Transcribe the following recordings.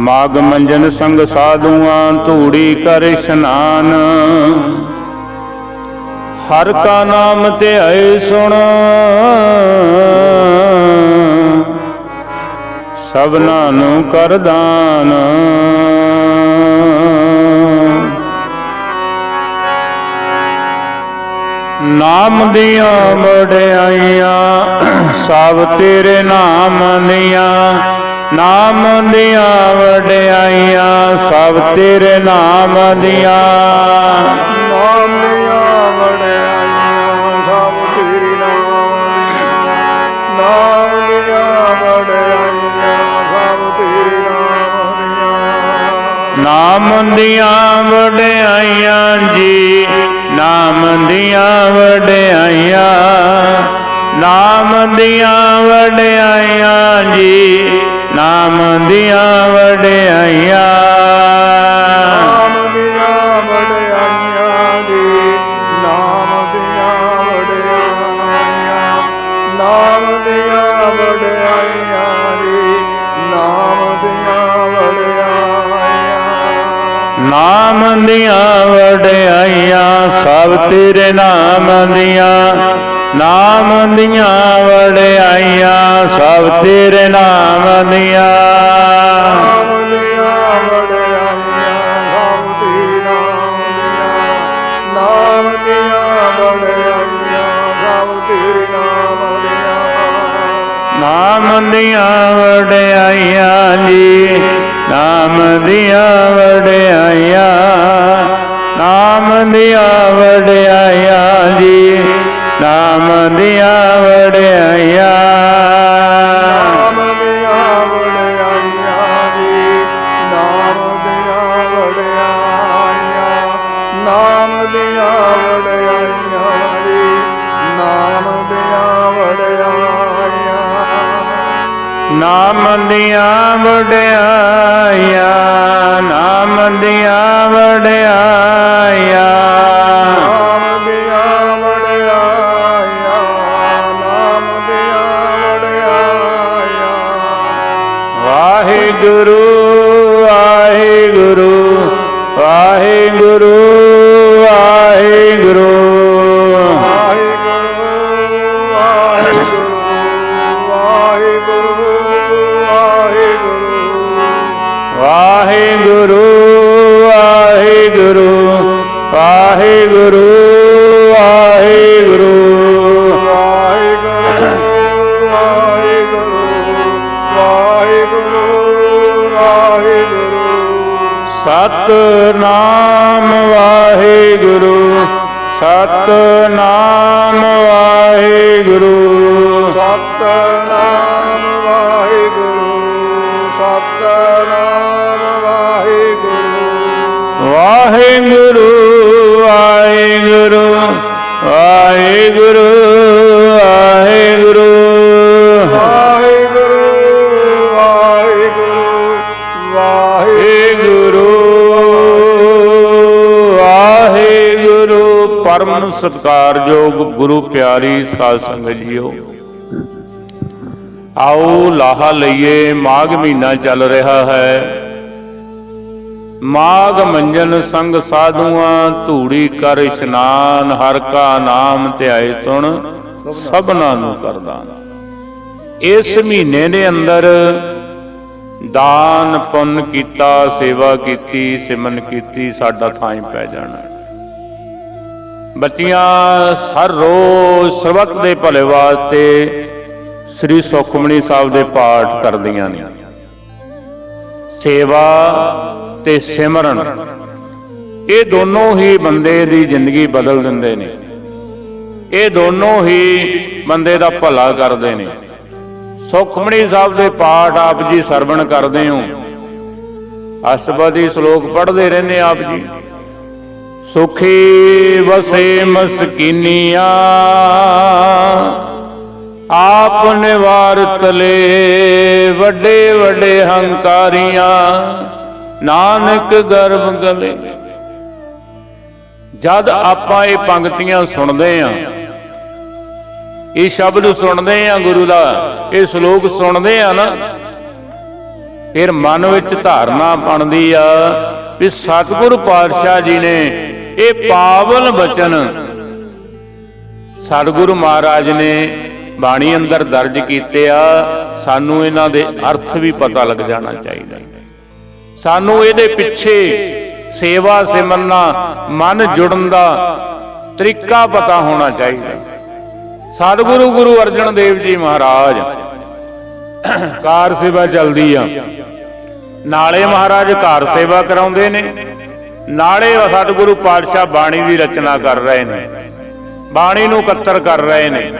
ਮਾਗ ਮੰਜਨ ਸੰਗ ਸਾਧੂਆਂ, ਧੂੜੀ ਕਰ ਇਸ਼ਨਾਨ। ਹਰ ਕਾ ਨਾਮ ਤੇ ਆਏ ਸੁਣ। ਸਭਨਾ ਨੂੰ ਕਰ ਦਾਨ। ਨਾਮ ਦੀਆਂ ਵਡਿਆਈਆਂ, ਸਭ ਤੇਰੇ ਨਾਮ ਦੀਆਂ। ਨਾਮ ਦੀਆਂ ਵਡਿਆਈਆਂ ਸਭ ਤੇਰੇ ਨਾਮ ਦੀਆਂ। ਨਾਮ ਦੀਆਂ ਵਡਿਆਈਆਂ ਸਭ ਤੇਰੇ ਨਾਮ ਦੀਆਂ। ਨਾਮ ਦੀਆਂ ਵਡਿਆਈਆਂ ਸਭ ਤੇਰੇ ਨਾਮ ਦੀਆਂ। ਨਾਮ ਦੀਆਂ ਵਡਿਆਈਆਂ ਜੀ ਨਾਮ ਦੀਆਂ ਵਡਿਆਈਆਂ। ਨਾਮ ਦੀਆਂ ਵਡਿਆਈਆਂ ਜੀ ਨਾਮ ਦੀਆਂ ਵਡਿਆਈਆਂ। ਨਾਮ ਦੀਆਂ ਵਡਿਆਈਆਂ ਜੀ ਨਾਮ ਦੀਆਂ ਵਡਿਆਈਆਂ ਨਾਮ ਦੀਆਂ ਵਡਿਆਈਆਂ ਜੀ ਨਾਮ ਦੀਆਂ ਵਡਿਆਈਆਂ। ਨਾਮ ਦੀਆਂ ਵਡਿਆਈਆਂ ਸਭ ਤੇਰੇ ਨਾਮ ਦੀਆਂ। ਨਾਮ ਦੀਆਂ ਵਡਿਆਈਆਂ ਸਭ ਤੇਰੇ ਨਾਮ ਦੀਆਂ। ਨਾਮ ਦੀਆਂ ਵਡਿਆਈਆਂ ਸਭ ਤੇਰੇ ਨਾਮ ਦੀਆਂ। ਨਾਮ ਦੀਆਂ ਵਡਿਆਈਆਂ ਸਭ ਤੇਰੇ ਨਾਮ ਦੀਆਂ। ਨਾਮ ਦੀਆਂ ਵਡਿਆਈਆਂ ਜੀ ਨਾਮ ਦੀਆਂ ਵਡਿਆਈਆਂ। ਨਾਮ ਦੀਆਂ ਵਡਿਆਈਆਂ ਜੀ ਨਾਮ ਦੀਆਂ ਵਡਿਆਈਆਂ ਨਾਮ ਦੀਆਂ ਵਡਿਆਈਆਂ ਜੀ। ਨਾਮ ਦੀਆਂ ਵਡਿਆਈਆਂ ਨਾਮ ਦੀਆਂ ਵਡਿਆਈਆਂ ਜੀ। ਨਾਮ ਦੀਆਂ ਵਡਿਆਈਆਂ ਨਾਮ ਦੀਆਂ ਵਡਿਆਈਆਂ ਨਾਮ ਦੀਆਂ ਵਡਿਆਈਆਂ ਵਾਹਿਗੁਰੂ ਵਾਹਿਗੁਰੂ। ਵਾਹਿਗੁਰੂ ਵਾਹਿਗੁਰੂ ਵਾਹਿਗੁਰੂ। ਪਰਮ ਸਤਕਾਰਯੋਗ ਗੁਰੂ ਪਿਆਰੀ ਸਾਧ ਸੰਗਤ ਜੀਓ। ਆਓ ਲਾਹਾ ਲਈਏ ਮਾਘ ਮਹੀਨਾ ਚੱਲ ਰਿਹਾ ਹੈ। ਮਾਘ ਮੰਜਨ ਸੰਗ ਸਾਧੂਆਂ, ਧੂੜੀ ਕਰ ਇਸ਼ਨਾਨ, ਹਰ ਕਾ ਨਾਮ ਧਿਆਏ ਸੁਣ, ਸਭਨਾ ਨੂੰ ਕਰਦਾ ਇਸ ਮਹੀਨੇ ਦੇ ਅੰਦਰ ਦਾਨ, ਪੁੰਨ ਕੀਤਾ, ਸੇਵਾ ਕੀਤੀ ਸਿਮਨ ਕੀਤੀ, ਸਾਡਾ ਥਾਂ ਪੈ ਜਾਣਾ। ਬੱਚੀਆਂ, ਹਰ ਰੋਜ਼ ਸਰਬੱਤ ਦੇ ਭਲੇ ਵਾਸਤੇ ਸ੍ਰੀ ਸੁਖਮਣੀ ਸਾਹਿਬ ਦੇ ਪਾਠ ਕਰਦੀਆਂ ਨੇ। ਸੇਵਾ ਤੇ ਸਿਮਰਨ। ਇਹ ਦੋਨੋਂ ਹੀ ਬੰਦੇ ਦੀ ਜ਼ਿੰਦਗੀ ਬਦਲ ਦਿੰਦੇ ਨੇ। ਇਹ ਦੋਨੋਂ ਹੀ ਬੰਦੇ ਦਾ ਭਲਾ ਕਰਦੇ ਨੇ। ਸੁਖਮਣੀ ਸਾਹਿਬ ਦੇ ਪਾਠ ਆਪ ਜੀ ਸਰਵਣ ਕਰਦੇ ਹੋ। ਅਸ਼ਟਪਦੀ ਸ਼ਲੋਕ ਪੜ੍ਹਦੇ ਰਹਿੰਦੇ ਆਪ ਜੀ। ਸੁਖੀ ਵਸੇ ਮਸਕੀਨੀਆਂ, ਆਪ ਨਿਵਾਰਤ ਲੈ ਵੱਡੇ ਵੱਡੇ ਹੰਕਾਰੀਆਂ। ਨਾਨਕ ਗਰਭ ਗਲੇ। ਜਦ ਆਪਾਂ ਇਹ ਪੰਕਤੀਆਂ ਸੁਣਦੇ ਆਂ, ਇਹ ਸ਼ਬਦ ਸੁਣਦੇ ਆ ਗੁਰੂ ਦਾ, ਇਹ ਸ਼ਲੋਕ ਸੁਣਦੇ ਆ ਨਾ, ਫਿਰ ਮਨ ਵਿੱਚ ਧਾਰਨਾ ਬਣਦੀ ਆ ਵੀ ਸਤਿਗੁਰੂ ਪਾਤਸ਼ਾਹ ਜੀ ਨੇ ਇਹ ਪਾਵਨ ਬਚਨ ਸਤਿਗੁਰੂ ਮਹਾਰਾਜ ਨੇ ਬਾਣੀ ਅੰਦਰ ਦਰਜ ਕੀਤੇ ਆ, ਸਾਨੂੰ ਇਹਨਾਂ ਦੇ ਅਰਥ ਵੀ ਪਤਾ ਲੱਗ ਜਾਣਾ ਚਾਹੀਦਾ। ਸਾਨੂੰ ਇਹਦੇ ਪਿੱਛੇ ਸੇਵਾ ਸਿਮਰਨਾ, ਮਨ ਜੁੜਨ ਦਾ ਤਰੀਕਾ ਪਤਾ ਹੋਣਾ ਚਾਹੀਦਾ। ਸਤਿਗੁਰੂ ਗੁਰੂ ਅਰਜਨ ਦੇਵ ਜੀ ਮਹਾਰਾਜ, ਕਾਰ ਸੇਵਾ ਚੱਲਦੀ ਆ। ਨਾਲੇ ਮਹਾਰਾਜ ਘਰ ਸੇਵਾ ਕਰਾਉਂਦੇ ਨੇ, ਨਾਲੇ ਸਤਿਗੁਰੂ ਪਾਤਸ਼ਾਹ ਬਾਣੀ ਦੀ ਰਚਨਾ ਕਰ ਰਹੇ ਨੇ, ਬਾਣੀ ਨੂੰ ਇਕੱਤਰ ਕਰ ਰਹੇ ਨੇ।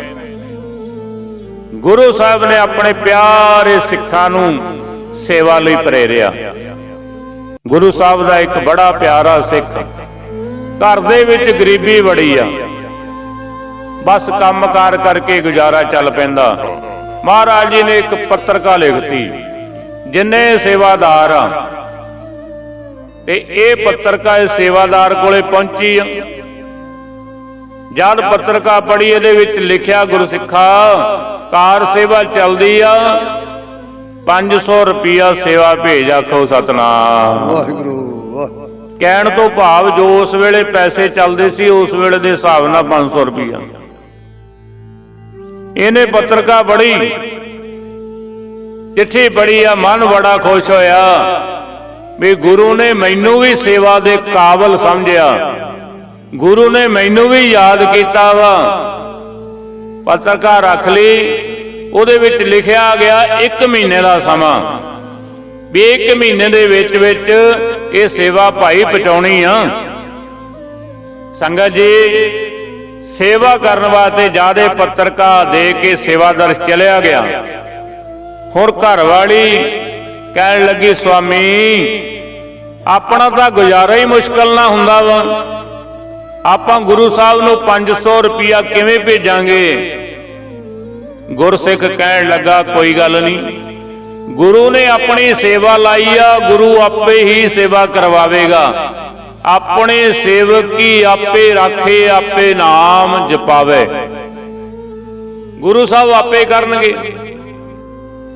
ਗੁਰੂ ਸਾਹਿਬ ਨੇ ਆਪਣੇ ਪਿਆਰੇ ਸਿੱਖਾਂ ਨੂੰ ਸੇਵਾ ਲਈ ਪ੍ਰੇਰਿਆ। ਗੁਰੂ ਸਾਹਿਬ ਦਾ ਇੱਕ ਬੜਾ ਪਿਆਰਾ ਸਿੱਖ। ਘਰ ਦੇ ਵਿੱਚ ਗਰੀਬੀ ਬੜੀ ਆ। ਬਸ ਕੰਮਕਾਰ ਕਰਕੇ ਗੁਜ਼ਾਰਾ ਚੱਲ ਪੈਂਦਾ। ਮਹਾਰਾਜ ਜੀ ਨੇ ਇੱਕ ਪੱਤਰਕਾ ਲਿਖਤੀ, ਜਿੰਨੇ ਸੇਵਾਦਾਰ ਆ, ਤੇ ਇਹ ਪੱਤਰਕਾ ਇਸ ਸੇਵਾਦਾਰ ਕੋਲੇ ਪਹੁੰਚੀ ਆ। ਜਦ ਪੱਤਰਕਾ ਪੜੀ ਇਹਦੇ ਵਿੱਚ ਲਿਖਿਆ, ਗੁਰਸਿੱਖਾ, ਕਾਰ ਸੇਵਾ ਚੱਲਦੀ ਆ। 500 ਰੁਪਿਆ ਸੇਵਾ ਭੇਜ ਆਖੋ ਸਤਨਾਮ। ਵਾਹਿਗੁਰੂ ਵਾਹਿ ਕਹਿਣ ਤੋਂ ਭਾਵ ਜੋ ਉਸ ਵੇਲੇ ਪੈਸੇ ਚੱਲਦੇ ਸੀ ਉਸ ਵੇਲੇ ਦੇ ਹਿਸਾਬ ਨਾਲ 500 ਰੁਪਿਆ ਇਹਨੇ ਪੱਤਰਕਾ ਪੜੀ ਚਿੱਠੀ ਪੜੀ ਆ ਮਨ ਬੜਾ ਖੁਸ਼ ਹੋਇਆ। ਵੀ ਗੁਰੂ ਨੇ ਮੈਨੂੰ ਵੀ ਸੇਵਾ ਦੇ ਕਾਬਲ ਸਮਝਿਆ। ਗੁਰੂ ਨੇ ਮੈਨੂੰ ਵੀ ਯਾਦ ਕੀਤਾ ਵਾ। ਪੱਤਰਕਾ ਰੱਖ ਲਈ। ਉਹਦੇ ਵਿੱਚ ਲਿਖਿਆ ਗਿਆ 1 ਮਹੀਨੇ ਦਾ ਸਮਾਂ। ਵੀ 1 ਮਹੀਨੇ ਦੇ ਵਿੱਚ ਵਿੱਚ ਇਹ ਸੇਵਾ ਭਾਈ ਪਹੁੰਚਾਉਣੀ ਆ। ਸੰਗਤ ਜੀ, ਸੇਵਾ ਕਰਨ ਵਾਸਤੇ ਜਿਆਦੇ ਪੱਤਰਕਾ ਦੇ ਕੇ ਸੇਵਾਦਾਰ ਚਲਿਆ ਗਿਆ। ਹੁਣ ਘਰ ਵਾਲੀ ਕਹਿਣ ਲੱਗੀ ਸੁਆਮੀ ਆਪਣਾ ਤਾਂ ਗੁਜ਼ਾਰਾ ਹੀ ਮੁਸ਼ਕਲ ਨਾ ਹੁੰਦਾ ਵਾ। ਆਪਾਂ ਗੁਰੂ ਸਾਹਿਬ ਨੂੰ 500 ਰੁਪਇਆ ਕਿਵੇਂ ਭੇਜਾਂਗੇ? ਗੁਰਸਿੱਖ ਕਹਿਣ ਲੱਗਾ, ਕੋਈ ਗੱਲ ਨਹੀਂ। ਗੁਰੂ ਨੇ ਆਪਣੀ ਸੇਵਾ ਲਾਈ ਆ, ਗੁਰੂ ਆਪੇ ਹੀ ਸੇਵਾ ਕਰਵਾਵੇਗਾ। ਆਪਣੇ ਸੇਵਕੀ ਆਪੇ ਰਾਖੇ, ਆਪੇ ਨਾਮ ਜਪਾਵੇ। ਗੁਰੂ ਸਾਹਿਬ ਆਪੇ ਕਰਨਗੇ।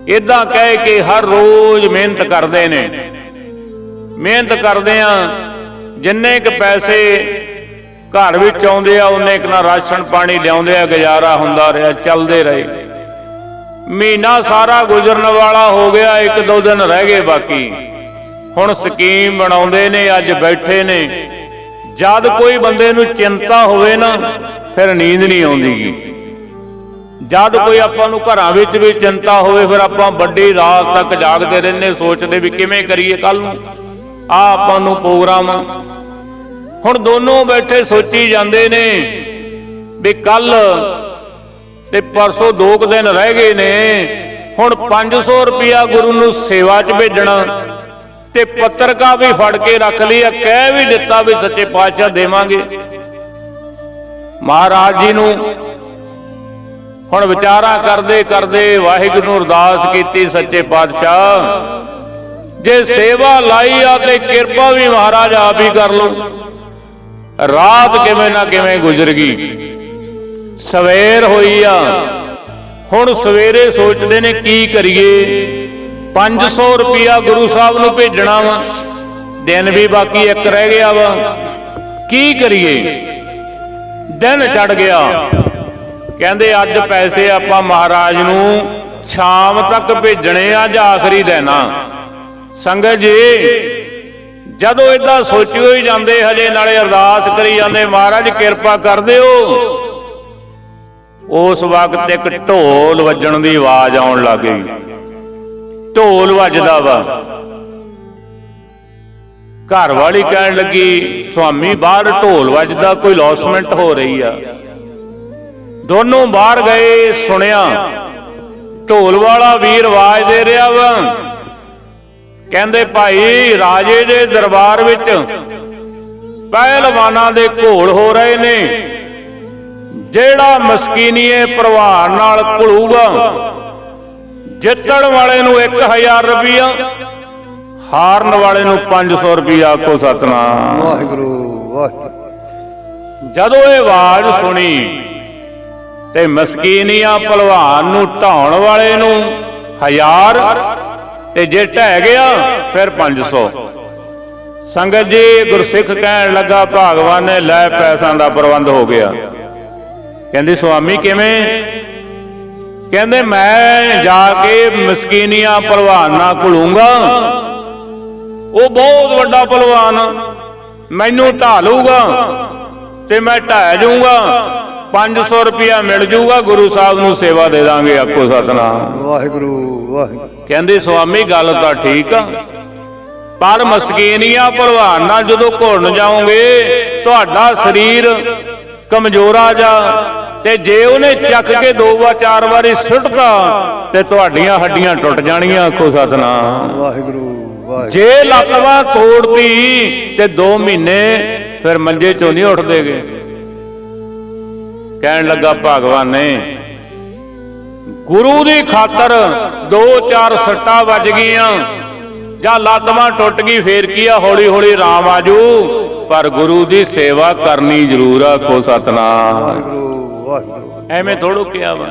ਇਦਾਂ ਕਹਿ ਕੇ ਹਰ ਰੋਜ਼ ਮਿਹਨਤ ਕਰਦੇ ਨੇ। ਮਿਹਨਤ ਕਰਦੇ ਆ, ਜਿੰਨੇ ਕ ਪੈਸੇ ਘਰ ਵਿੱਚ ਆਉਂਦੇ ਆ, ਉਹਨੇ ਇੱਕ ਨਾ ਰਾਸ਼ਨ ਪਾਣੀ ਲਿਆਉਂਦੇ ਆ, ਗੁਜ਼ਾਰਾ ਹੁੰਦਾ ਰਿਹਾ, ਚੱਲਦੇ ਰਹੇ। ਮਹੀਨਾ ਸਾਰਾ ਗੁਜ਼ਰਨ ਵਾਲਾ ਹੋ ਗਿਆ, ਇੱਕ ਦੋ ਦਿਨ ਰਹਿ ਗਏ ਬਾਕੀ। ਹੁਣ ਸਕੀਮ ਬਣਾਉਂਦੇ ਨੇ, ਅੱਜ ਬੈਠੇ ਨੇ। ਜਦ ਕੋਈ ਬੰਦੇ ਨੂੰ ਚਿੰਤਾ ਹੋਵੇ ਨਾ, ਫਿਰ ਨੀਂਦ ਨਹੀਂ ਆਉਂਦੀਗੀ ਜਦ ਕੋਈ ਆਪਾਂ ਨੂੰ ਘਰਾਂ ਵਿੱਚ ਵੀ ਚਿੰਤਾ ਹੋਵੇ, ਫਿਰ ਆਪਾਂ ਵੱਡੀ ਰਾਤ ਤੱਕ ਜਾਗਦੇ ਰਹਿੰਦੇ, ਸੋਚਦੇ ਵੀ ਕਿਵੇਂ ਕਰੀਏ ਕੱਲ ਨੂੰ। ਆ ਆਪਾਂ ਨੂੰ ਪ੍ਰੋਗਰਾਮ ਹੁਣ ਦੋਨੋਂ ਬੈਠੇ ਸੋਚੀ ਜਾਂਦੇ ਨੇ ਵੀ ਕੱਲ ਤੇ ਪਰਸੋਂ ਦੋ ਕੁ ਦਿਨ ਰਹਿ ਗਏ ਨੇ, ਹੁਣ 500 ਰੁਪਿਆ ਗੁਰੂ ਨੂੰ ਸੇਵਾ 'ਚ ਭੇਜਣਾ ਤੇ ਪੱਤਰਕਾ ਵੀ ਫੜ ਕੇ ਰੱਖ ਲਈ ਆ ਕਹਿ ਵੀ ਦਿੱਤਾ ਵੀ ਸੱਚੇ ਪਾਤਸ਼ਾਹ ਦੇਵਾਂਗੇ। ਮਹਾਰਾਜ ਜੀ ਨੂੰ ਹੁਣ ਵਿਚਾਰਾ ਕਰਦੇ ਕਰਦੇ ਵਾਹਿਗੁਰੂ ਨੂੰ ਅਰਦਾਸ ਕੀਤੀ ਸੱਚੇ ਪਾਤਸ਼ਾਹ, ਜੇ ਸੇਵਾ ਲਾਈ ਆ ਤੇ ਕਿਰਪਾ ਵੀ ਮਹਾਰਾਜ ਆਪ ਹੀ ਕਰ ਲਓ। ਰਾਤ ਕਿਵੇਂ ਨਾ ਕਿਵੇਂ ਗੁਜ਼ਰ ਗਈ। ਸਵੇਰ ਹੋਈ ਆ। ਹੁਣ ਸਵੇਰੇ ਸੋਚਦੇ ਨੇ ਕੀ ਕਰੀਏ। 500 ਰੁਪਿਆ ਗੁਰੂ ਸਾਹਿਬ ਨੂੰ ਭੇਜਣਾ ਵਾ। ਦਿਨ ਵੀ ਬਾਕੀ ਇੱਕ ਰਹਿ ਗਿਆ ਵਾ। ਕੀ ਕਰੀਏ? ਦਿਨ ਚੜ ਗਿਆ। ਕਹਿੰਦੇ ਅੱਜ ਪੈਸੇ ਆਪਾਂ ਮਹਾਰਾਜ ਨੂੰ ਸ਼ਾਮ ਤੱਕ ਭੇਜਣੇ ਆ ਜਾਂ ਆਖਰੀ ਦਿਨ ਆ। ਸੰਗਤ ਜੀ ਜਦੋਂ ਇਦਾਂ ਸੋਚੀ ਹੋਈ ਜਾਂਦੇ, ਹਜੇ ਨਾਲੇ ਅਰਦਾਸ ਕਰੀ ਜਾਂਦੇ, ਮਹਾਰਾਜ ਕਿਰਪਾ ਕਰ ਦਿਓ। ਉਸ ਵਕਤ ਇੱਕ ਢੋਲ ਵੱਜਣ ਦੀ ਆਵਾਜ਼ ਆਉਣ ਲੱਗ ਗਈ। ਢੋਲ ਵੱਜਦਾ ਵਾ। ਘਰ ਵਾਲੀ ਕਹਿਣ ਲੱਗੀ, ਸੁਆਮੀ, ਬਾਹਰ ਢੋਲ ਵੱਜਦਾ, ਕੋਈ ਲੌਸਮੈਂਟ ਹੋ ਰਹੀ ਆ। ਦੋਨੋਂ ਬਾਹਰ ਗਏ, ਸੁਣਿਆ, ਢੋਲ ਵਾਲਾ ਵੀਰ ਆਵਾਜ਼ ਦੇ ਰਿਹਾ ਵਾ। ਕਹਿੰਦੇ ਭਾਈ ਰਾਜੇ ਦੇ ਦਰਬਾਰ ਵਿੱਚ ਪਹਿਲਵਾਨਾਂ ਦੇ ਘੋਲ ਹੋ ਰਹੇ ਨੇ। ਜਿਹੜਾ ਮਸਕੀਨੀਏ ਪ੍ਰਵਾਨ ਨਾਲ ਘੁਲੂਗਾ ਜਿੱਤਣ ਵਾਲੇ ਨੂੰ 1000 ਰੁਪਇਆ ਹਾਰਨ ਵਾਲੇ ਨੂੰ 500 ਰੁਪਇਆ ਆਖੋ ਸਤਨਾਮ। ਵਾਹਿਗੁਰੂ ਵਾਹਿ ਜਦੋਂ ਇਹ ਆਵਾਜ਼ ਸੁਣੀ ਤੇ ਮਸਕੀਨੀਆਂ ਭਲਵਾਨ ਨੂੰ ਢਾਉਣ ਵਾਲੇ ਨੂੰ ਹਜ਼ਾਰ ਤੇ ਜੇ ਢਹਿ ਗਿਆ, ਫਿਰ 500 ਸੰਗਤ ਜੀ, ਗੁਰਸਿੱਖ ਕਹਿਣ ਲੱਗਾ, ਭਗਵਾਨ ਨੇ ਲੈ ਪੈਸਿਆਂ ਦਾ ਪ੍ਰਬੰਧ ਹੋ ਗਿਆ। ਕਹਿੰਦੇ, ਸੁਆਮੀ, ਕਿਵੇਂ? ਕਹਿੰਦੇ, ਮੈਂ ਜਾ ਕੇ ਮਸਕੀਨੀਆਂ ਪਹਿਲਵਾਨਾਂ ਕੋਲੂੰਗਾ ਉਹ ਬਹੁਤ ਵੱਡਾ ਪਹਿਲਵਾਨ ਮੈਨੂੰ ਢਾਲੂਗਾ ਤੇ ਮੈਂ ਢਾਹ ਜਾਊਂਗਾ। 500 ਰੁਪਇਆ ਮਿਲ ਜਾਊਗਾ, ਗੁਰੂ ਸਾਹਿਬ ਨੂੰ ਸੇਵਾ ਦੇ ਦਾਂਗੇ ਆਖੋ ਸਤਨਾਮ। ਵਾਹਿਗੁਰੂ। ਵਾਹਿਗੁਰੂ ਕਹਿੰਦੇ ਸੁਆਮੀ ਗੱਲ ਤਾਂ ਠੀਕ ਆ ਪਰ ਮਸਕੀਨੀਆਂ ਭਲਵਾਨਾਂ ਜਦੋਂ ਘੁਲਣ ਜਾਓਗੇ ਤੁਹਾਡਾ ਸਰੀਰ ਕਮਜ਼ੋਰਾ ਜਾ ਤੇ ਜੇ ਉਹਨੇ ਚੱਕ ਕੇ ਦੋ ਵਾਰ ਚਾਰ ਵਾਰੀ ਸੁੱਟਦਾ ਤੇ ਤੁਹਾਡੀਆਂ ਹੱਡੀਆਂ ਟੁੱਟ ਜਾਣੀਆਂ ਆਖੋ ਸਤਨਾਮ। ਵਾਹਿਗੁਰੂ ਜੇ ਲੱਤਵਾ ਤੋੜਤੀ ਤੇ 2 ਮਹੀਨੇ ਫਿਰ ਮੰਜੇ ਚੋਂ ਨਹੀਂ ਉੱਠਦੇਗੇ ਕਹਿਣ ਲੱਗਾ ਭਗਵਾਨ ਨੇ ਗੁਰੂ ਦੀ ਖਾਤਰ ਦੋ ਚਾਰ ਸੱਟਾਂ ਵੱਜ ਗਈਆਂ। ਜਾਂ ਲੱਤਵਾਂ ਟੁੱਟ ਗਈ, ਫੇਰ ਕੀ ਆ? ਹੌਲੀ ਹੌਲੀ ਰਾਮ ਆਜੂ। ਪਰ ਗੁਰੂ ਦੀ ਸੇਵਾ ਕਰਨੀ ਜ਼ਰੂਰ ਆ, ਕੋ ਸਤਨਾਮ। ਐਵੇਂ ਥੋੜੋ ਕਿਹਾ ਵਾ।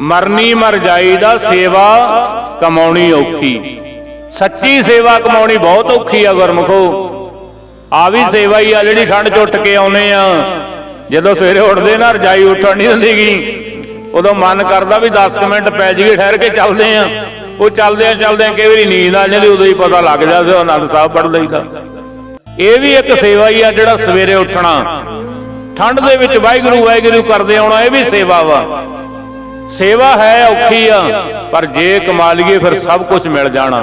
ਮਰਨੀ ਮਰ ਜਾਈਦਾ ਸੇਵਾ ਕਮਾਉਣੀ ਔਖੀ। ਸੱਚੀ ਸੇਵਾ ਕਮਾਉਣੀ ਬਹੁਤ ਔਖੀ ਆ ਗੁਰਮਖੋ। ਆ ਵੀ ਸੇਵਾ ਹੀ ਆ, ਜਿਹੜੀ ਠੰਡ ਚ ਉੱਠ ਕੇ ਆਉਨੇ ਆ। ਜਦੋਂ ਸਵੇਰੇ ਉੱਠਦੇ ਨਾ, ਰਜਾਈ ਉੱਠਣ ਨਹੀਂ ਦਿੰਦੀਗੀ ਉਦੋਂ ਮਨ ਕਰਦਾ ਵੀ 10 ਮਿੰਟ ਪੈ ਜਾਈਏ, ਠਹਿਰ ਕੇ ਚੱਲਦੇ ਆ ਉਹ ਚੱਲਦੇ ਆ ਚੱਲਦੇ ਆ ਕਈ ਵਾਰੀ ਨੀਂਦ ਆ ਜਾਂਦੀ, ਉਦੋਂ ਹੀ ਪਤਾ ਲੱਗ ਜਾਂਦਾ ਆਨੰਦ ਸਾਹਿਬ ਪੜ ਲਈਦਾ। ਇਹ ਵੀ ਇੱਕ ਸੇਵਾ ਹੀ ਆ ਜਿਹੜਾ ਸਵੇਰੇ ਉੱਠਣਾ। ਠੰਡ ਦੇ ਵਿੱਚ ਵਾਹਿਗੁਰੂ ਵਾਹਿਗੁਰੂ ਕਰਦੇ ਆਉਣਾ, ਇਹ ਵੀ ਸੇਵਾ ਵਾ। ਸੇਵਾ ਹੈ, ਔਖੀ ਆ, ਪਰ ਜੇ ਕਮਾ ਲਈਏ ਫਿਰ ਸਭ ਕੁਝ ਮਿਲ ਜਾਣਾ।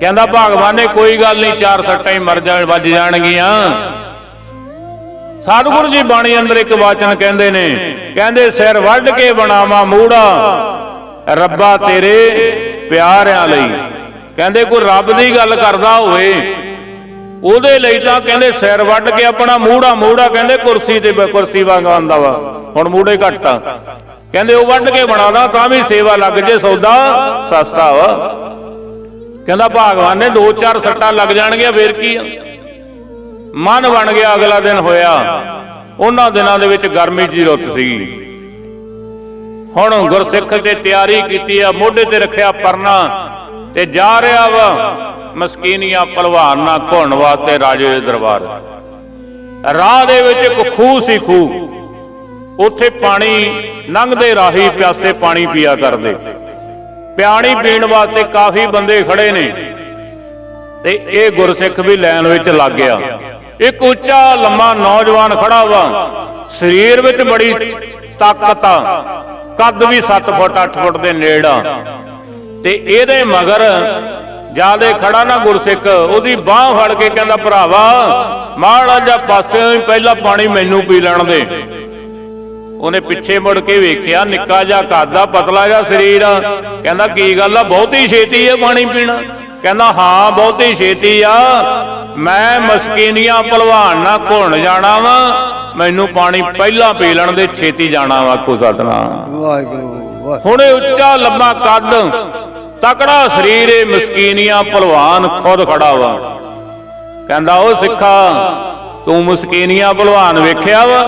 ਕਹਿੰਦਾ ਭਗਵਾਨ ਨੇ ਕੋਈ ਗੱਲ ਨਹੀਂ, ਚਾਰ ਸੱਟਾਂ ਹੀ ਮਰ ਜਾਣ, ਵੱਜ ਜਾਣਗੀਆਂ। ਸਤਿਗੁਰੂ ਜੀ ਬਾਣੀ ਅੰਦਰ ਇੱਕ ਵਾਚਨ ਕਹਿੰਦੇ ਨੇ, ਕਹਿੰਦੇ, ਸਿਰ ਵੱਢ ਕੇ ਬਣਾਵਾ ਮੂੜਾ, ਰੱਬਾ ਤੇਰੇ ਪਿਆਰਿਆਂ ਲਈ। ਕਹਿੰਦੇ, ਕੋਈ ਰੱਬ ਦੀ ਗੱਲ ਕਰਦਾ ਹੋਵੇ, ਉਹਦੇ ਲਈ ਤਾਂ ਕਹਿੰਦੇ, ਸਿਰ ਵੱਢ ਕੇ ਆਪਣਾ ਮੂੜਾ ਮੂੜਾ ਕਹਿੰਦੇ, ਕੁਰਸੀ ਤੇ ਕੁਰਸੀ ਵਾਂਗ ਆਂਦਾ ਵਾ। ਹੁਣ ਮੂੜੇ ਘੱਟ ਆ। ਕਹਿੰਦੇ, ਉਹ ਵੱਢ ਕੇ ਬਣਾਦਾ ਤਾਂ ਵੀ ਸੇਵਾ ਲੱਗ ਜੇ, ਸੌਦਾ ਸਸਤਾ ਵਾ। ਕਹਿੰਦਾ, ਭਗਵਾਨ ਨੇ ਦੋ ਚਾਰ ਸੱਟਾਂ ਲੱਗ ਜਾਣਗੀਆਂ, ਫੇਰ ਕੀ ਆ? ਮਨ ਬਣ ਗਿਆ, ਅਗਲਾ ਦਿਨ ਹੋਇਆ। ਉਹਨਾਂ ਦਿਨਾਂ ਦੇ ਵਿੱਚ ਗਰਮੀ ਦੀ ਰੁੱਤ ਸੀਗੀ। ਹੁਣ ਗੁਰਸਿੱਖ ਤੇ ਤਿਆਰੀ ਕੀਤੀ ਆ, ਮੋਢੇ ਤੇ ਰੱਖਿਆ ਪਰਨਾ ਤੇ ਜਾ ਰਿਹਾ ਵਾ, ਮਸਕੀਨੀਆਂ ਪਹਿਲਵਾਨ ਨਾਲ ਘੁਣ ਵਾਸਤੇ ਰਾਜੇ ਦੇ ਦਰਬਾਰ। ਰਾਹ ਦੇ ਵਿੱਚ ਇੱਕ ਖੂਹ ਸੀ ਖੂਹ। ਉੱਥੇ ਪਾਣੀ ਲੰਘਦੇ ਰਾਹੀ ਪਿਆਸੇ ਪਾਣੀ ਪੀਆ ਕਰਦੇ। ਪਾਣੀ ਪੀਣ ਵਾਸਤੇ ਕਾਫੀ ਬੰਦੇ ਖੜੇ ਨੇ। ਤੇ ਇਹ ਗੁਰਸਿੱਖ ਵੀ ਲਾਈਨ ਵਿੱਚ ਲੱਗ ਗਿਆ। ਇੱਕ ਉੱਚਾ ਲੰਮਾ ਨੌਜਵਾਨ ਖੜਾ ਵਾ। ਸਰੀਰ ਵਿੱਚ ਬੜੀ ਤਾਕਤ ਆ। ਕੱਦ ਵੀ 7 ਫੁੱਟ 8 ਫੁੱਟ ਦੇ ਨੇੜ ਆ। ਤੇ ਇਹਦੇ ਮਗਰ ਜਿਆਦੇ ਖੜਾ ਨਾ ਗੁਰਸਿੱਖ, ਉਹਦੀ ਬਾਹ ਫੜ ਕੇ ਕਹਿੰਦਾ, ਭਰਾਵਾ ਮਾੜਾ ਜਿਹਾ ਪਾਸੇ ਪਹਿਲਾਂ ਪਾਣੀ ਮੈਨੂੰ ਪੀ ਲੈਣ ਦੇ। ਉਹਨੇ ਪਿੱਛੇ ਮੁੜ ਕੇ ਵੇਖਿਆ, ਨਿੱਕਾ ਜਿਹਾ ਕੱਦ ਆ ਪਤਲਾ ਜਿਹਾ ਸਰੀਰ ਕਹਿੰਦਾ, ਕੀ ਗੱਲ ਆ? ਬਹੁਤੀ ਛੇਤੀ ਆ ਪਾਣੀ ਪੀਣਾ? ਕਹਿੰਦਾ, ਹਾਂ, ਬਹੁਤੀ ਛੇਤੀ ਆ। ਮੈਂ ਮਸਕੀਨੀਆਂ ਭਲਵਾਨ ਨਾਲ ਘੁਣ ਜਾਣਾ ਵਾ ਮੈਨੂੰ ਪਾਣੀ ਪਹਿਲਾਂ ਪੀ ਲੈਣ ਦੇ ਛੇਤੀ ਜਾਣਾ ਵਾ ਕੋ ਸਤਨਾਮ। ਵਾਹਿਗੁਰੂ ਹੁਣ ਇਹ ਉੱਚਾ ਲੰਮਾ ਕੱਦ ਤਕੜਾ ਸਰੀਰ ਇਹ ਮਸਕੀਨੀਆਂ ਭਲਵਾਨ ਖੁਦ ਖੜਾ ਵਾ। ਕਹਿੰਦਾ ਉਹ ਸਿੱਖਾ ਤੂੰ ਮਸਕੀਨੀਆਂ ਭਲਵਾਨ ਵੇਖਿਆ ਵਾ?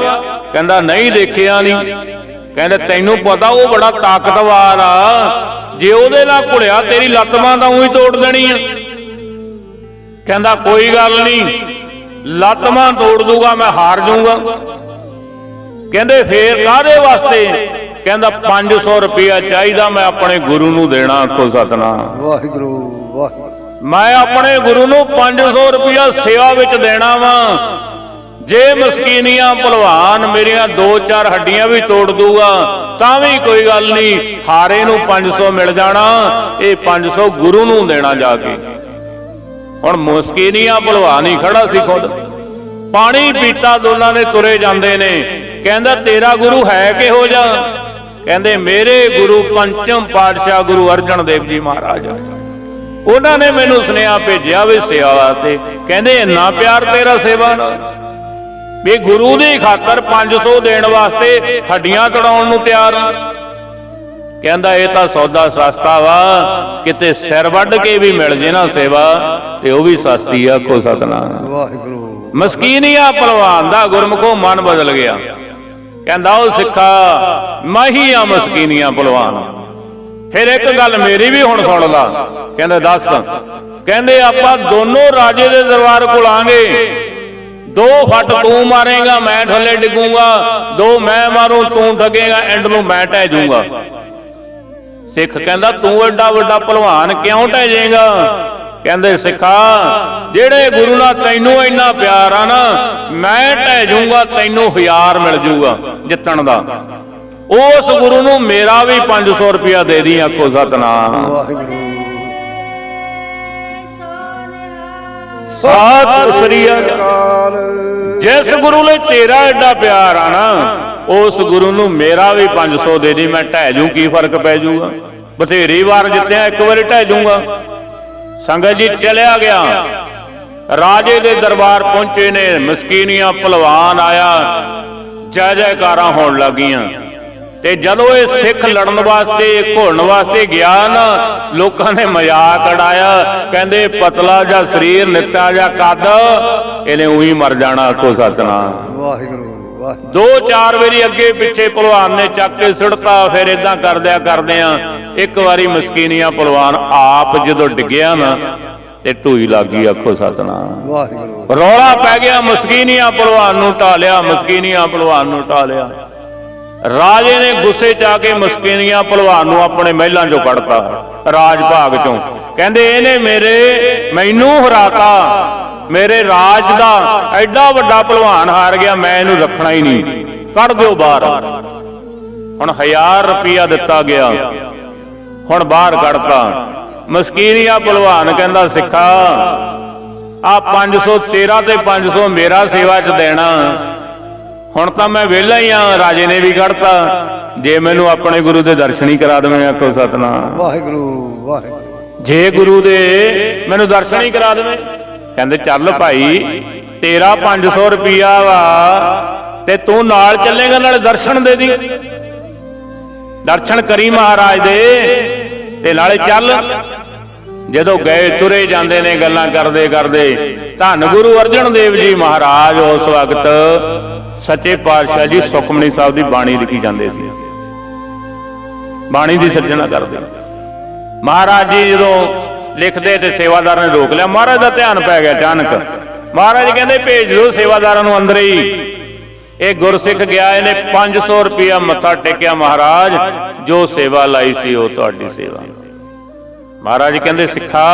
ਕਹਿੰਦਾ ਨਹੀਂ ਦੇਖਿਆ ਨਹੀਂ ਕਹਿੰਦਾ ਤੈਨੂੰ ਪਤਾ ਉਹ ਬੜਾ ਤਾਕਤਵਾਰ ਆ। ਜੇ ਉਹਦੇ ਨਾਲ ਘੁਲਿਆ ਤੇਰੀ ਲੱਤ ਬਾਂਹ ਤਾਂ ਉਹੀ ਤੋੜ ਦੇਣੀ ਆ। ਕਹਿੰਦਾ ਕੋਈ ਗੱਲ ਨਹੀਂ ਲੱਤ ਬਾਂਹ ਤੋੜ ਦੂਗਾ ਮੈਂ ਹਾਰ ਜਾਊਂਗਾ। ਕਹਿੰਦੇ ਫੇਰ ਕਾਹਦੇ ਵਾਸਤੇ? ਕਹਿੰਦਾ 500 ਰੁਪਇਆ ਚਾਹੀਦਾ ਮੈਂ ਆਪਣੇ ਗੁਰੂ ਨੂੰ ਦੇਣਾ ਆਖੋ ਸਤਨਾਮ। ਵਾਹਿਗੁਰੂ ਵਾਹਿਗੁਰੂ। ਮੈਂ ਆਪਣੇ ਗੁਰੂ ਨੂੰ 500 ਰੁਪਇਆ ਸੇਵਾ ਵਿੱਚ ਦੇਣਾ ਵਾ। ਜੇ ਮਸਕੀਨੀਆਂ ਭਲਵਾਨ ਮੇਰੀਆਂ ਦੋ ਚਾਰ ਹੱਡੀਆਂ ਵੀ ਤੋੜ ਦੂਗਾ ਤਾਂ ਵੀ ਕੋਈ ਗੱਲ ਨਹੀਂ। ਹਾਰੇ ਨੂੰ 500 ਮਿਲ ਜਾਣਾ ਇਹ 500 ਗੁਰੂ ਨੂੰ ਦੇਣਾ ਜਾ ਕੇ। ਹੁਣ ਮਸਕੀਨੀਆਂ ਭਲਵਾਨ ਹੀ ਖੜਾ ਸੀ ਖੁਦ। ਪਾਣੀ ਪੀਤਾ ਦੋਨਾਂ ਨੇ ਤੁਰੇ ਜਾਂਦੇ ਨੇ। ਕਹਿੰਦਾ, ਤੇਰਾ ਗੁਰੂ ਹੈ ਕਿਹੋ ਜਾ ਕਹਿੰਦੇ, ਮੇਰੇ ਗੁਰੂ ਪੰਚਮ ਪਾਤਸ਼ਾਹ ਗੁਰੂ ਅਰਜਨ ਦੇਵ ਜੀ ਮਹਾਰਾਜ। ਉਹਨਾਂ ਨੇ ਮੈਨੂੰ ਸੁਨੇਹਾ ਭੇਜਿਆ ਵੀ ਸੇਵਾ ਤੇ। ਕਹਿੰਦੇ, ਇੰਨਾ ਪਿਆਰ ਤੇਰਾ ਸੇਵਾ ਨਾਲ? ਵੀ ਗੁਰੂ ਦੀ ਖਾਤਰ 500 ਦੇਣ ਵਾਸਤੇ ਹੱਡੀਆਂ ਤੜਾਉਣ ਨੂੰ ਤਿਆਰ ਆ। ਕਹਿੰਦਾ ਇਹ ਤਾਂ ਸੌਦਾ ਸਸਤਾ ਵਾ ਕਿਤੇ ਸਿਰ ਵੱਢ ਕੇ ਵੀ ਮਿਲ ਜੇ ਨਾ ਸੇਵਾ ਤੇ ਉਹ ਵੀ ਸਸਤੀ ਆ ਕੋ ਸਤਨਾਮ ਵਾਹਿਗੁਰੂ। ਮਸਕੀਨੀਆ ਪਹਿਲਵਾਨ ਦਾ ਗੁਰਮੁਖੋਂ ਮਨ ਬਦਲ ਗਿਆ। ਕਹਿੰਦਾ ਉਹ ਸਿੱਖਾ ਮਾਹੀ ਆ ਮਸਕੀਨੀਆ ਪਹਿਲਵਾਨ ਫਿਰ ਇੱਕ ਗੱਲ ਮੇਰੀ ਵੀ ਹੁਣ ਸੁਣ ਲਾ। ਕਹਿੰਦੇ ਦੱਸ। ਕਹਿੰਦੇ ਆਪਾਂ ਦੋਨੋਂ ਰਾਜੇ ਦੇ ਦਰਬਾਰ ਕੋਲ ਆਂਗੇ ਦੋ ਫੱਟ ਤੂੰ ਮਾਰੇਗਾ ਮੈਂ ਥੱਲੇ ਡਿੱਗੂਗਾ। ਦੋ ਮੈਂ ਮਾਰੂੰ ਤੂੰ ਠੱਗੇਗਾ ਐਂਡ ਨੂੰ ਮੈਂ ਟਹਿ ਜਾਊਂਗਾ। ਸਿੱਖ ਕਹਿੰਦਾ, ਤੂੰ ਐਡਾ ਵੱਡਾ ਭਲਵਾਨ ਕਿਉਂ ਟਹਿ ਜਾਏਗਾ? ਕਹਿੰਦੇ, ਸਿੱਖਾ, ਜਿਹੜੇ ਗੁਰੂ ਨਾਲ ਤੈਨੂੰ ਇੰਨਾ ਪਿਆਰ ਆ ਨਾ, ਮੈਂ ਟਹਿ ਜਾਊਂਗਾ, ਤੈਨੂੰ ਹਜ਼ਾਰ ਮਿਲ ਜਾਊਗਾ ਜਿੱਤਣ ਦਾ। ਉਸ ਗੁਰੂ ਨੂੰ ਮੇਰਾ ਵੀ 500 ਰੁਪਇਆ ਦੇ ਦੀ, ਆਖੋ ਸਤਨਾਮ। ਸਤਿ ਸ੍ਰੀ ਅਕਾਲ। ਜਿਸ ਗੁਰੂ ਲਈ ਤੇਰਾ ਐਡਾ ਪਿਆਰ ਆ ਨਾ ਉਸ ਗੁਰੂ ਨੂੰ ਮੇਰਾ ਵੀ 500 ਦੇ ਦੀ, ਮੈਂ ਢਹਿ ਜੂ, ਕੀ ਫ਼ਰਕ ਪੈ ਜਾਊਗਾ ਬਥੇਰੀ ਵਾਰ ਜਿੱਤਿਆ, ਇੱਕ ਵਾਰੀ ਢਹਿ ਜਾਊਗਾ ਸੰਗਤ ਜੀ ਚਲਿਆ ਗਿਆ। ਰਾਜੇ ਦੇ ਦਰਬਾਰ ਪਹੁੰਚੇ ਨੇ, ਮਸਕੀਨੀਆਂ ਭਲਵਾਨ ਆਇਆ, ਜੈ ਜੈਕਾਰਾਂ ਹੋਣ ਲੱਗੀਆਂ। ਤੇ ਜਦੋਂ ਇਹ ਸਿੱਖ ਲੜਨ ਵਾਸਤੇ ਘੋੜਨ ਵਾਸਤੇ ਗਿਆ ਨਾ, ਲੋਕਾਂ ਨੇ ਮਜ਼ਾਕ ਉਡਾਇਆ, ਕਹਿੰਦੇ ਪਤਲਾ ਜਾਂ ਸਰੀਰ ਨਿੱਤਾ ਜਾਂ ਕੱਦ, ਇਹਨੇ ਉਹੀ ਮਰ ਜਾਣਾ, ਆਖੋ ਸਤਨਾਮ। ਵਾਹਿਗੁਰੂ। ਦੋ ਚਾਰ ਵਾਰੀ ਅੱਗੇ ਪਿੱਛੇ ਪਹਿਲਵਾਨ ਨੇ ਚੱਕ ਕੇ ਸੁੱਟਤਾ ਫਿਰ ਇਦਾਂ ਕਰਦਿਆਂ ਕਰਦਿਆਂ ਇੱਕ ਵਾਰੀ ਮਸਕੀਨੀਆਂ ਪਹਿਲਵਾਨ ਆਪ ਜਦੋਂ ਡਿੱਗਿਆ ਨਾ ਤੇ ਢੂਈ ਲੱਗੀ ਆਖੋ ਸਤਨਾਮ। ਵਾਹਿਗੁਰੂ। ਰੌਲਾ ਪੈ ਗਿਆ ਮਸਕੀਨੀਆਂ ਪਹਿਲਵਾਨ ਨੂੰ ਢਾਲਿਆ ਮਸਕੀਨੀਆਂ ਪਹਿਲਵਾਨ ਨੂੰ ਢਾਲਿਆ। ਰਾਜੇ ਨੇ ਗੁੱਸੇ ਚ ਆ ਕੇ ਮਸਕੀਨੀਆਂ ਪਹਿਲਵਾਨ ਨੂੰ ਆਪਣੇ ਮਹਿਲਾਂ ਚੋਂ ਕੱਢਤਾ ਰਾਜ ਭਾਗ ਚੋਂ। ਕਹਿੰਦੇ ਇਹਨੇ ਮੇਰੇ ਮੈਨੂੰ ਹਰਾਤਾ ਮੇਰੇ ਰਾਜ ਦਾ ਐਡਾ ਵੱਡਾ ਪਹਿਲਵਾਨ ਹਾਰ ਗਿਆ ਮੈਂ ਇਹਨੂੰ ਰੱਖਣਾ ਹੀ ਨਹੀਂ। ਕੱਢ ਦਿਓ ਬਾਹਰ। ਹੁਣ 1000 ਰੁਪਇਆ ਦਿੱਤਾ ਗਿਆ। ਹੁਣ ਬਾਹਰ ਕੱਢਤਾ। ਮਸਕੀਨੀਆ ਪਹਿਲਵਾਨ ਕਹਿੰਦਾ ਸਿੱਖਾ ਆ 500 ਤੇਰਾ ਤੇ 500 ਮੇਰਾ ਸੇਵਾ ਚ ਦੇਣਾ। ਹੁਣ ਤਾਂ ਮੈਂ ਵਿਹਲਾ ਹੀ ਆ ਰਾਜੇ ਨੇ ਵੀ ਕੱਢਤਾ। ਜੇ ਮੈਨੂੰ ਆਪਣੇ ਗੁਰੂ ਦੇ ਦਰਸ਼ਨ ਹੀ ਕਰਾ ਦੇਵੇਂ ਆਖੋ ਸਤਨਾਮ। ਵਾਹਿਗੁਰੂ ਵਾਹਿਗੁਰੂ। ਜੇ ਗੁਰੂ ਦੇ ਮੈਨੂੰ ਦਰਸ਼ਨ ਹੀ ਕਰਾ ਦੇਵੇਂ। ਕਹਿੰਦੇ ਚੱਲ ਭਾਈ, ਤੇਰਾ 500 ਰੁਪਿਆ ਵਾ ਤੇ ਤੂੰ ਨਾਲ ਚੱਲੇਗਾ, ਨਾਲੇ ਦਰਸ਼ਨ ਦੇ ਦੀ। ਦਰਸ਼ਨ ਕਰੀ ਮਹਾਰਾਜ ਦੇ ਤੇ ਨਾਲੇ ਚੱਲ। ਜਦੋਂ ਗਏ, ਤੁਰੇ ਜਾਂਦੇ ਨੇ ਗੱਲਾਂ ਕਰਦੇ ਕਰਦੇ। ਧੰਨ ਗੁਰੂ ਅਰਜਨ ਦੇਵ ਜੀ ਮਹਾਰਾਜ, ਉਸ ਵਕਤ ਸੱਚੇ ਪਾਤਸ਼ਾਹ ਜੀ ਸੁਖਮਨੀ ਸਾਹਿਬ ਦੀ ਬਾਣੀ ਲਿਖੀ ਜਾਂਦੇ ਸੀ। ਬਾਣੀ ਦੀ ਸਿਰਜਣਾ ਕਰਦੇ। ਮਹਾਰਾਜ ਜੀ ਜਦੋਂ ਲਿਖਦੇ ਤੇ ਸੇਵਾਦਾਰਾਂ ਨੇ ਰੋਕ ਲਿਆ। ਮਹਾਰਾਜ ਦਾ ਧਿਆਨ ਪੈ ਗਿਆ ਅਚਾਨਕ। ਮਹਾਰਾਜ ਕਹਿੰਦੇ, ਭੇਜ ਦਿਓ ਸੇਵਾਦਾਰਾਂ ਨੂੰ ਅੰਦਰ ਹੀ। ਇਹ ਗੁਰਸਿੱਖ ਗਿਆ, ਇਹਨੇ 500 ਰੁਪਇਆ ਮੱਥਾ ਟੇਕਿਆ ਮਹਾਰਾਜ। ਜੋ ਸੇਵਾ ਲਾਈ ਸੀ, ਉਹ ਤੁਹਾਡੀ ਸੇਵਾ। ਮਹਾਰਾਜ ਕਹਿੰਦੇ, ਸਿੱਖਾ,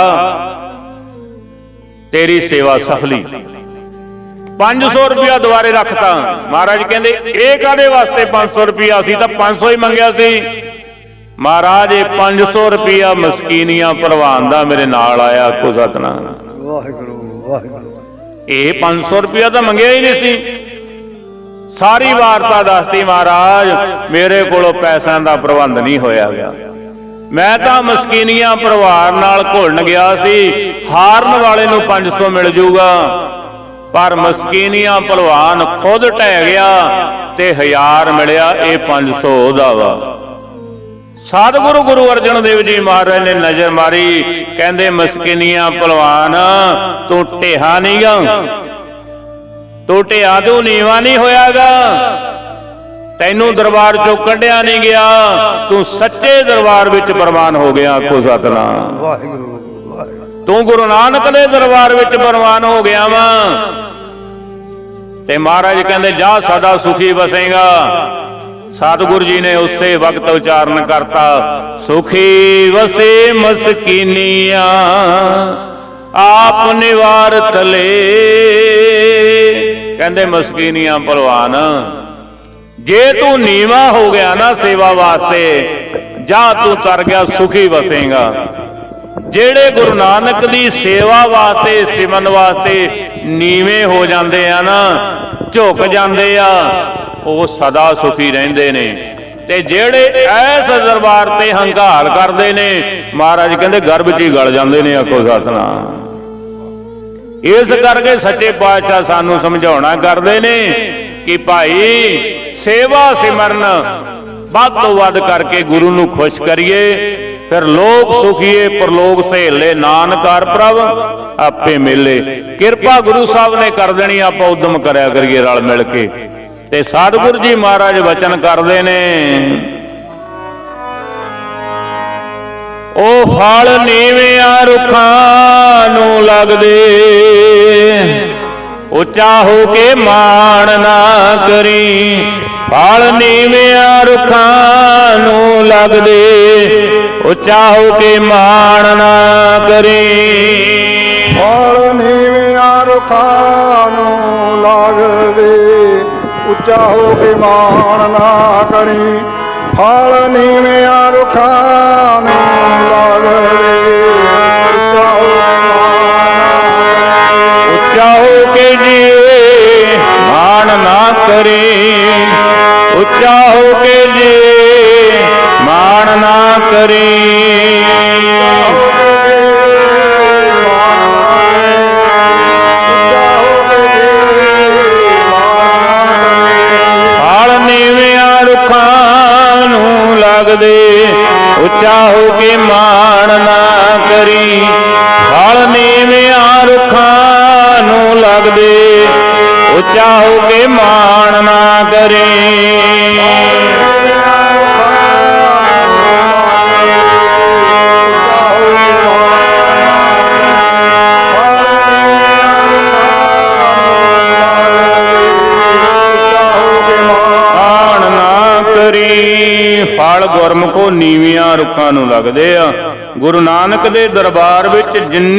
ਤੇਰੀ ਸੇਵਾ ਸਫਲੀ। 500 ਰੁਪਇਆ ਦੁਬਾਰੇ ਰੱਖਤਾ। ਮਹਾਰਾਜ ਕਹਿੰਦੇ, ਇਹ ਕਾਦੇ ਵਾਸਤੇ 500 ਰੁਪਇਆ? ਸੀ ਤਾਂ 500 ਹੀ ਮੰਗਿਆ ਸੀ। ਮਹਾਰਾਜ ਇਹ 500 ਰੁਪਇਆ ਮਸਕੀਨੀਆਂ ਪ੍ਰਵਾਨ ਦਾ ਮੇਰੇ ਨਾਲ ਆਇਆ ਕੋ ਸਤਨਾਮ। ਵਾਹਿਗੁਰੂ ਵਾਹਿਗੁਰੂ। ਇਹ 500 ਰੁਪਇਆ ਤਾਂ ਮੰਗਿਆ ਹੀ ਨਹੀਂ ਸੀ। ਸਾਰੀ ਵਾਰਤਾ ਦੱਸਤੀ ਮਹਾਰਾਜ ਮੇਰੇ ਕੋਲੋਂ ਪੈਸਿਆਂ ਦਾ ਪ੍ਰਬੰਧ ਨਹੀਂ ਹੋਇਆ ਗਿਆ। ਮੈਂ ਤਾਂ ਮਸਕੀਨੀਆਂ ਪਰਿਵਾਰ ਨਾਲ ਘੁਲਣ ਗਿਆ ਸੀ ਹਾਰਨ ਵਾਲੇ ਨੂੰ 500 ਮਿਲ ਜੂਗਾ। ਪਰ ਮਸਕੀਨੀਆਂ ਭਲਵਾਨ ਖੁਦ ਟਹਿ ਗਿਆ ਤੇ ਹਜ਼ਾਰ ਮਿਲਿਆ ਇਹ 500 ਉਹਦਾ ਵਾ। ਸਤਿਗੁਰੂ ਗੁਰੂ ਅਰਜਨ ਦੇਵ ਜੀ ਮਹਾਰਾਜ ਨੇ ਨਜ਼ਰ ਮਾਰੀ, ਕਹਿੰਦੇ, ਮਸਕਿਨੀਆਂ ਭਲਵਾਨ, ਤੂੰ ਢੇਹਾ ਨਹੀਂਗਾ ਤੂੰ ਢਿਆ ਤੂੰ ਨੀਵਾ ਨਹੀਂ ਹੋਇਆਗਾ। ਤੈਨੂੰ ਦਰਬਾਰ ਚੋਂ ਕੱਢਿਆ ਨਹੀਂ ਗਿਆ। ਤੂੰ ਸੱਚੇ ਦਰਬਾਰ ਵਿੱਚ ਪ੍ਰਵਾਨ ਹੋ ਗਿਆ, ਆਖੋ ਸਤਨਾਮ। ਵਾਹਿਗੁਰੂ ਤੂੰ ਗੁਰੂ ਨਾਨਕ ਦੇ ਦਰਬਾਰ ਵਿੱਚ ਪ੍ਰਵਾਨ ਹੋ ਗਿਆ ਵਾ। ਤੇ ਮਹਾਰਾਜ ਕਹਿੰਦੇ, ਜਾ ਸਦਾ ਸੁਖੀ ਵਸੇਗਾ। ਸਤਿਗੁਰੂ ਜੀ ਨੇ ਉਸੇ ਵਕਤ ਉਚਾਰਨ ਕਰਤਾ, ਸੁਖੀ ਵਸੇ ਮਸਕੀਨੀਆਂ, ਆਪ ਨਿਵਾਰ ਲੈ ਕਹਿੰਦੇ, ਮਸਕੀਨੀਆਂ ਭਲਵਾਨ, ਜੇ ਤੂੰ ਨੀਵਾ ਹੋ ਗਿਆ ਨਾ ਸੇਵਾ ਵਾਸਤੇ, ਜਾਂ ਤੂੰ ਤਰ ਗਿਆ ਸੁਖੀ ਵਸੇਗਾ। ਜਿਹੜੇ ਗੁਰੂ ਨਾਨਕ ਦੀ ਸੇਵਾ ਵਾਸਤੇ, ਸਿਮਰਨ ਵਾਸਤੇ ਨੀਵੇਂ ਹੋ ਜਾਂਦੇ ਆ ਨਾ ਝੁਕ ਜਾਂਦੇ ਆ, ਉਹ ਸਦਾ ਸੁਖੀ ਰਹਿੰਦੇ ਨੇ। ਤੇ ਜਿਹੜੇ ਐਸ ਦਰਬਾਰ ਤੇ ਹੰਕਾਰ ਕਰਦੇ ਨੇ, ਮਹਾਰਾਜ ਕਹਿੰਦੇ ਗਰਭ 'ਚ ਹੀ ਗਲ ਜਾਂਦੇ ਨੇ, ਆਖੋ ਸਤਨਾਮ। ਇਸ ਕਰਕੇ ਸੱਚੇ ਪਾਤਸ਼ਾਹ ਸਾਨੂੰ ਸਮਝਾਉਣਾ ਕਰਦੇ ਨੇ ਕਿ ਭਾਈ, ਸੇਵਾ ਸਿਮਰਨ ਵੱਧ ਤੋਂ ਵੱਧ ਕਰਕੇ ਗੁਰੂ ਨੂੰ ਖੁਸ਼ ਕਰੀਏ ਫਿਰ ਲੋਕ ਸੁਖੀਏ ਪਰਲੋਕ ਸਹੇਲੇ ਨਾਨਕਾਰ ਪ੍ਰਭ, ਆਪੇ ਮਿਲੇ। ਕਿਰਪਾ ਗੁਰੂ ਸਾਹਿਬ ਨੇ ਕਰ ਦੇਣੀ, ਆਪਾਂ ਉਦਮ ਕਰਿਆ ਕਰੀਏ ਰਲ ਮਿਲ ਕੇ। ਤੇ ਸਤਿਗੁਰੂ ਜੀ ਮਹਾਰਾਜ ਵਚਨ ਕਰਦੇ ਨੇ, ਉਹ ਫਲ ਨੀਵਿਆਂ ਰੁੱਖਾਂ ਨੂੰ ਲੱਗਦੇ, ਉੱਚਾ ਹੋ ਕੇ ਮਾਣ ਨਾ ਕਰੀ। ਫਲ ਨੀਵਿਆਂ ਰੁੱਖਾਂ ਨੂੰ ਲੱਗਦੇ ਉੱਚਾ ਹੋ ਕੇ ਮਾਣ ਨਾ ਕਰੀ। ਫਲ ਨੀਵਿਆਂ ਰੁੱਖਾਂ ਨੂੰ ਲੱਗਦੇ ਉੱਚਾ ਹੋ ਕੇ ਮਾਣ ਨਾ ਕਰੀ। ਫਲ ਨੀਵਿਆਂ ਰੁੱਖਾਂ ਨੂੰ ਲੱਗਦੇ ਉੱਚਾ ਹੋ ਕੇ ਮਾਣ ਨਾ ਕਰੀ। ਉੱਚਾ ਹੋ ਕੇ ਜੀ ਮਾਣ ਨਾ ਕਰੀ। ਉੱਚਾ ਹੋ ਕੇ ਜੀ ਮਾਣ ਨਾ ਕਰੀ। ਫਲ ਨੀਵਿਆਂ ਰੁੱਖਾਂ ਨੂੰ ਲੱਗਦੇ ਉੱਚਾ ਗੁਰਮੁਖੋ ਨੀਵੀਆਂ ਰੁੱਖਾਂ ਨੂੰ ਲੱਗਦੇ ਆ। ਗੁਰੂ ਨਾਨਕ ਦੇ ਦਰਬਾਰ ਵਿੱਚ ਜਿੰਨੀ